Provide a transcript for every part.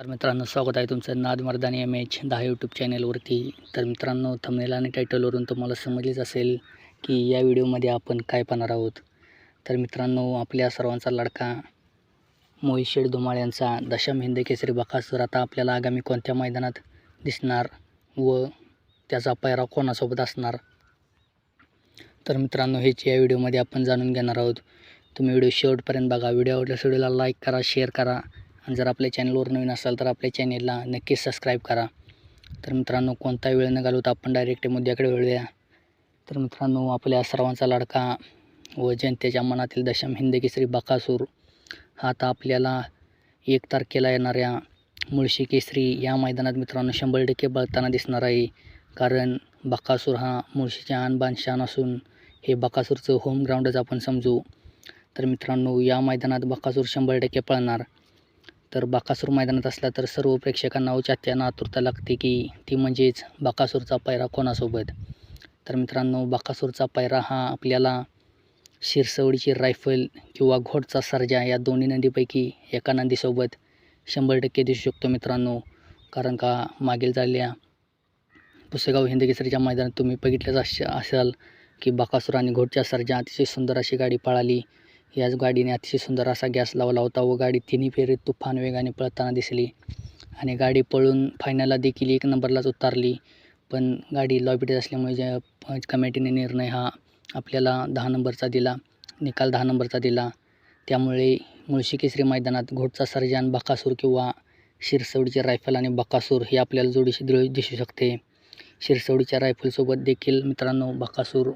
तर मित्रांनो स्वागत आहे तुमचं नाद मर्दानी एम एच दहा यूट्यूब चॅनेलवरती तर मित्रांनो थंबनेल आणि टायटलवरून तुम्हाला समजलेच असेल की या व्हिडिओमध्ये आपण काय पाहणार आहोत. तर मित्रांनो आपल्या सर्वांचा लडका मोहित धुमाळ यांचा दशम हिंद केसरी बकासूर आता आपल्याला आगामी कोणत्या मैदानात दिसणार व त्याचा पैरा कोणासोबत असणार? तर मित्रांनो हेच या व्हिडिओमध्ये आपण जाणून घेणार आहोत. तुम्ही व्हिडिओ शेवटपर्यंत बघा. व्हिडिओ आवडल्यास व्हिडिओला लाईक करा शेअर करा. आणि जर आपल्या चॅनलवर नवीन असाल तर आपल्या चॅनेलला नक्कीच सबस्क्राईब करा. तर मित्रांनो कोणता वेळ न घालवता आपण डायरेक्ट मुद्द्याकडे वळूया. तर मित्रांनो आपल्या सर्वांचा लाडका व जनतेच्या मनातील दशम हिंद केसरी बकासूर. हा आता आपल्याला एक तारखेला येणाऱ्या मुळशी केसरी या मैदानात मित्रांनो शंभर टक्के बळताना दिसणार आहे. कारण बकासूर हा मुळशीच्या आणबान शान असून हे बकासूरचं होम ग्राउंडच आपण समजू. तर मित्रांनो या मैदानात बकासूर शंभर टक्के पळणार. तर बाकासूर मैदानात असला तर सर्व प्रेक्षकांना औचात्यानं आतुरता लागते की ती म्हणजेच बाकासूरचा पायरा कोणासोबत? तर मित्रांनो बाकासूरचा पायरा हा आपल्याला शिरसवडीची रायफल किंवा घोडचा सर्जा या दोन्ही नंदीपैकी एका नंदीसोबत शंभर टक्के दिसू शकतो मित्रांनो. कारण का मागील झालेल्या पुसेगाव हिंदकेसरीच्या मैदानात तुम्ही बघितलंच असाल की बाकासूर आणि घोडच्या सर्जा अतिशय सुंदर अशी गाडी पळाली. याच गाडीने अतिशय सुंदर असा गॅस लावला होता व गाडी तिन्ही फेरीत तुफान वेगाने पळताना दिसली. आणि गाडी पळून फायनलला देखील एक नंबरलाच उतारली. पण गाडी लॉबीटेज असल्यामुळे ज्या कमिटीने निर्णय हा आपल्याला दहा नंबरचा दिला निकाल दहा नंबरचा दिला. त्यामुळे मुळशी केसरी मैदानात घोटचा सर्जन बकासूर किंवा शिरसवडीचे रायफल आणि बकासूर हे आपल्याला जोडीशी दिळ दिसू शकते. शिरसवडीच्या रायफलसोबत देखील मित्रांनो बकासूर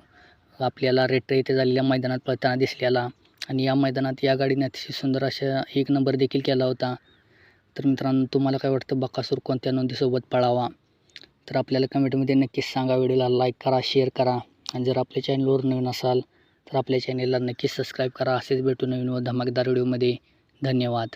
आपल्याला रेटर येथे झालेल्या मैदानात पळताना दिसलेला. आणि या मैदानात या गाडीने अतिशय सुंदर अशा एक नंबर देखील केला होता. तर मित्रांनो तुम्हाला काय वाटतं? बकासूर कोणत्या नोंदीसोबत पळावा? तर आपल्याला कमेंटमध्ये नक्कीच सांगा. व्हिडिओला लाईक करा शेअर करा. आणि जर आपल्या चॅनलवर नवीन असाल तर आपल्या चॅनलला नक्कीच सबस्क्राईब करा. असेच भेटू नवीन व धमाकेदार व्हिडिओमध्ये धन्यवाद.